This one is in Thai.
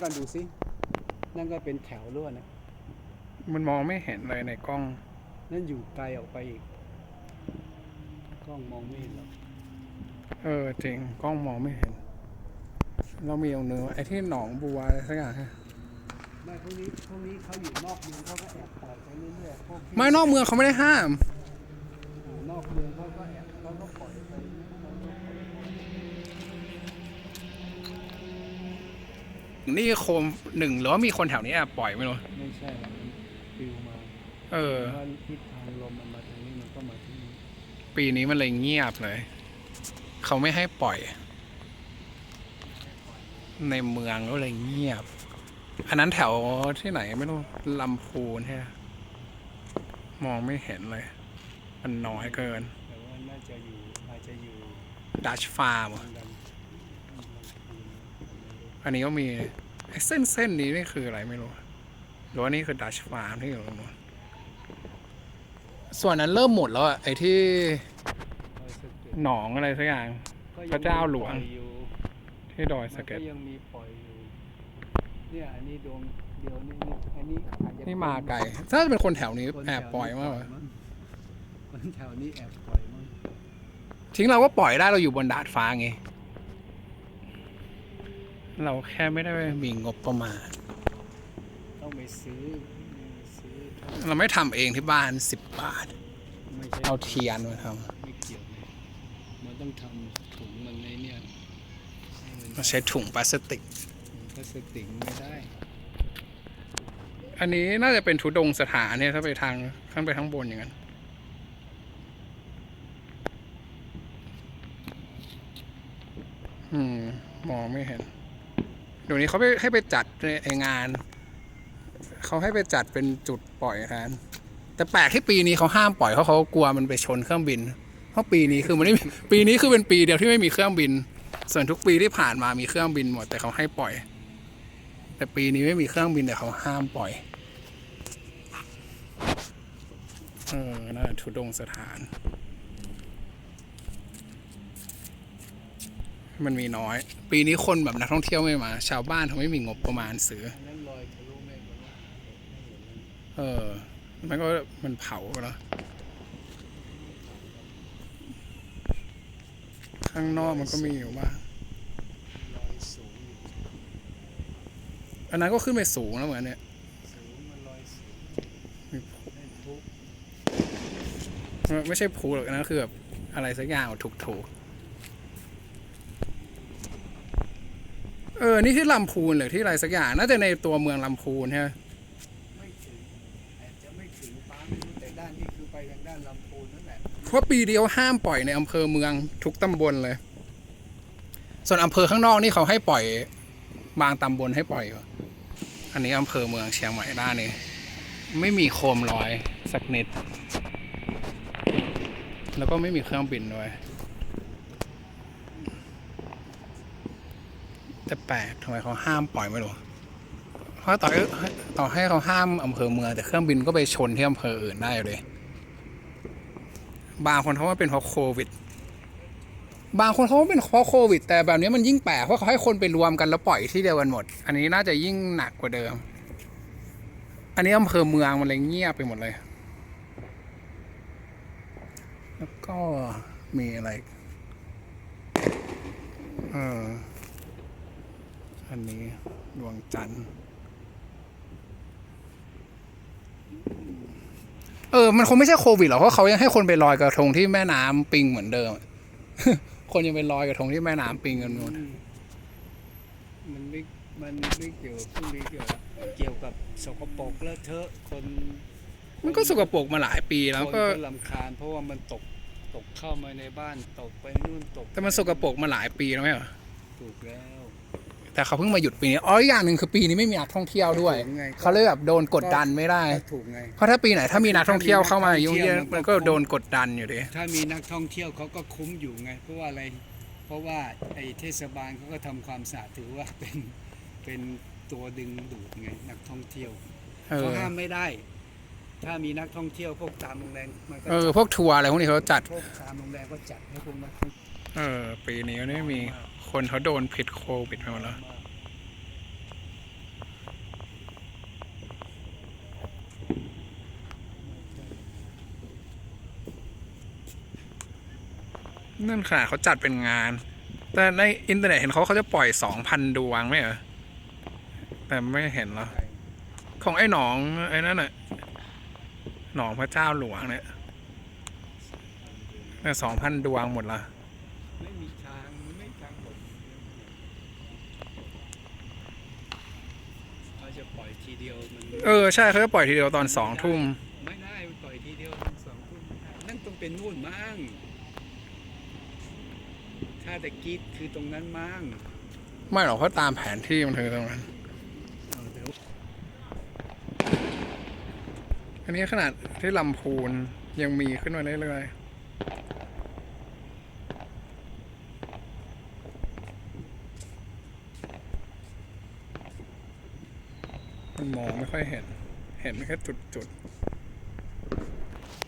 กันดูสินั่นก็เป็นแถวล้วนนะมันมองไม่เห็นเลยในกล้อง นั่นอยู่ไกลออกไปอีก กล้องมองไม่เห็นหรอกเออจริงกล้องมองไม่เห็น เรามีตรงเนื้อไอ้ที่หนองบัวอะไรสักอย่างฮะไม่พวกนี้พวกนี้เขาอยู่นอกเมืองเขาก็แอบปล่อยไปเรื่อยๆพวกที่ไม่นอกเมืองเขาไม่ได้ห้ามอยู่นอกเมืองเขาก็แอบเขาก็ปล่อยไป นี่โคมหนึ่งหรือว่ามีคนแถวนี้แอบปล่อยไม่รู้ ไม่ใช่หรอกมันปลิวมาเออเพราะทิศทางลมมันมาทางนี้มันก็มาที่นี่ปีนี้มันเลยเงียบเลย เขาไม่ให้ปล่อย ในเมืองก็เลยเงียบ อันนั้นแถวที่ไหนไม่รู้ลำพูนใช่ไหมมองไม่เห็นเลย มันน้อยเกิน แต่ว่าน่าจะอยู่อาจจะอยู่ดัชฟาร์ม ทางดัน อันนี้ก็มีไอ้เส้นเส้นนี้นี่คืออะไรไม่รู้หรือว่านี่คือดัชฟาร์มที่อยู่ตรงนู้นส่วนนั้นเริ่มหมดแล้วอะไอ้ที่ดอยสะเก็ดหนองอะไรสักอย่างก็ยังพระเจ้าหลวงมีปล่อยอยู่ที่ดอยมัสะนเก็ก็ดยังมีปล่อยอยู่เนี่ยอันนี้ดวงเดียวนี่นี่อันนี้อาจจะนี่มาไกลถ้าจะเป็นคนแถวนี้คนแอบถวปล่อยนี้มากเลยมั้งคนแถวนี้แอบปล่อยมั้งทิ้งเราก็ปล่อยได้เราอยู่บนดาดฟ้าไง เราแค่ไม่ได้มีงบประมาณ ต้องไปซื้อซื้อเราไม่ทำเองที่บ้านสิบบาท ไม่ใช่เอาเทียนมาทไม่เกี่ยวเลยมันต้องทำถุงมันในเนี่ยให้มันำเราใช้ถุงพลาสติก ถุงพลาสติกไม่ได้อันนี้น่าจะเป็นทุดงสถานเนี่ยถ้าไปทางข้างไปข้างบนอย่างนั้น อืม มองไม่เห็น เดี๋ยวนี้เขาไปให้ไปจัดในงาน เขาให้ไปจัดเป็นจุดปล่อยแทนแต่แปลกที่ปีนี้เขาห้ามปล่อยเพราะเขากลัวมันไปชนเครื่องบิน เพราะปีนี้คือมันไม่มีปีนี้คือเป็นปีเดียวที่ไม่มีเครื่องบิน ส่วนทุกปีที่ผ่านมามีเครื่องบินหมด แต่เขาให้ปล่อย แต่ปีนี้ไม่มีเครื่องบินแต่เขาห้ามปล่อยเออน่าทุดงสถาน มันมีน้อย ปีนี้คนแบบนักท่องเที่ยวไม่มา ชาวบ้านเขาไม่มีงบประมาณซื้อเออ มันก็มันเผาแล้วข้างนอกมันก็มีอยู่บ้างอันนั้นก็ขึ้นไปสูงแล้วเหมือนเนี่ยไม่ใช่ภูหรอกนนั้นคือแบบอะไรสักอย่างถูกถูกๆ เออ นี่ที่ลำพูนหรือที่อะไรสักอย่าง น่าจะในตัวเมืองลำพูนใช่ไหมไม่ถึงอาจจะไม่ถึงป้าไม่รู้แต่ด้านนี้คือไปทางด้านลำพูนนั่นแหละเพราะปีเดียวห้ามปล่อยในอำเภอเมืองทุกตำบลเลย ส่วนอำเภอข้างนอกนี่เขาให้ปล่อยบางตำบลให้ปล่อยอยู่อันนี้อำเภอเมืองเชียงใหม่ด้านนี้ไม่มีโคมลอยสักนิด แล้วก็ไม่มีเครื่องบินด้วย แต่แปลกทำไมเขาห้ามปล่อยไม่รู้เพราะต่อให้ต่อให้เขาห้ามอำเภอเมืองแต่เครื่องบินก็ไปชนที่อำเภออื่นได้เลย บางคนเขาว่าเป็นเพราะโควิด บางคนเขาว่าเป็นเพราะโควิด แต่แบบนี้มันยิ่งแปลกเพราะเขาให้คนไปรวมกันแล้วปล่อยที่เดียวกันหมด อันนี้น่าจะยิ่งหนักกว่าเดิม อันนี้อำเภอเมืองมันเลยเงียบไปหมดเลย แล้วก็มีอะไรอีกเออ อันนี้ดวงจันทร์ เออ มันคงไม่ใช่โควิดหรอกเพราะเขายังให้คนไปลอยกระทงที่แม่น้ำปิงเหมือนเดิม คนยังไปลอยกระทงที่แม่น้ำปิงกันหมดมันไม่ มันไม่เกี่ยวกับพวกนี้เกี่ยวกับเกี่ยวกับสกปรกเลอะเทอะคนมันก็สกปรกมาหลายปีแล้วคนก็ก็ลำคาญเพราะว่ามันตกตกเข้ามาในบ้านตกไปนู่นตก แต่มันสกปรกมาหลายปีแล้วไหมเหรอถูกแล้ว แต่เขาเพิ่งมาหยุดปีนี้อ๋ออีกอย่างหนึ่งคือปีนี้ไม่มีนักท่องเที่ยวด้วย ถูกไง เขาเลยแบบโดนกดดันไม่ได้ ก็ถูกไง เพราะถ้าปีไหนถ้ามีนักท่องเที่ยวเข้ามายุ่งเยอะมันก็มันก็โดนกดดันอยู่ดีถ้ามีนักท่องเที่ยวเขาก็คุ้มอยู่ไง เพราะว่าอะไร เพราะว่าไอ้เทศบาลเขาก็ทำความสะอาดถือว่าเป็นเป็นตัวดึงดูดไงนักท่องเที่ยวเอเขาอห้ามไม่ได้ ถ้ามีนักท่องเที่ยวพวกตามโรงแรมมันก็เออพวกทัวร์อะไรพวกนี้เขาจัด พวกตามโรงแรมก็จัดให้พวกนักท่อง เออ ปีนี้ไม่มีคนเขาโดนผิดโควิดไปหมดแล้ว นั่นขนาดเขาจัดเป็นงาน แต่ในอินเทอร์เน็ตเห็นเขาเขาจะปล่อยสองพันดวงไหมเหรอ แต่ไม่เห็นหรอ ของไอ้หนอง ไอ้นั่นน่ะ หนองพระเจ้าหลวงเนี่ยสองพันดวงหมดละ ไม่มีทางไม่มีทางหมดเขาจะปล่อยทีเดียวมันเออใช่เขาจะปล่อยทีเดียวตอนสองทุ่มไม่ได้ปล่อยทีเดียวทั้งสองทุ่มไม่ได้นั่นต้องเป็นนู่นมั้งถ้าแต่กีดคือตรงนั้นมั้งไม่หรอกเพราะตามแผนที่มันคือตรงนั้นเอาเดี๋ยวอันนี้ขนาดที่ลำพูนยังมีขึ้นมาเรื่อยๆ มันมองไม่ค่อยเห็น เห็นแค่จุดๆ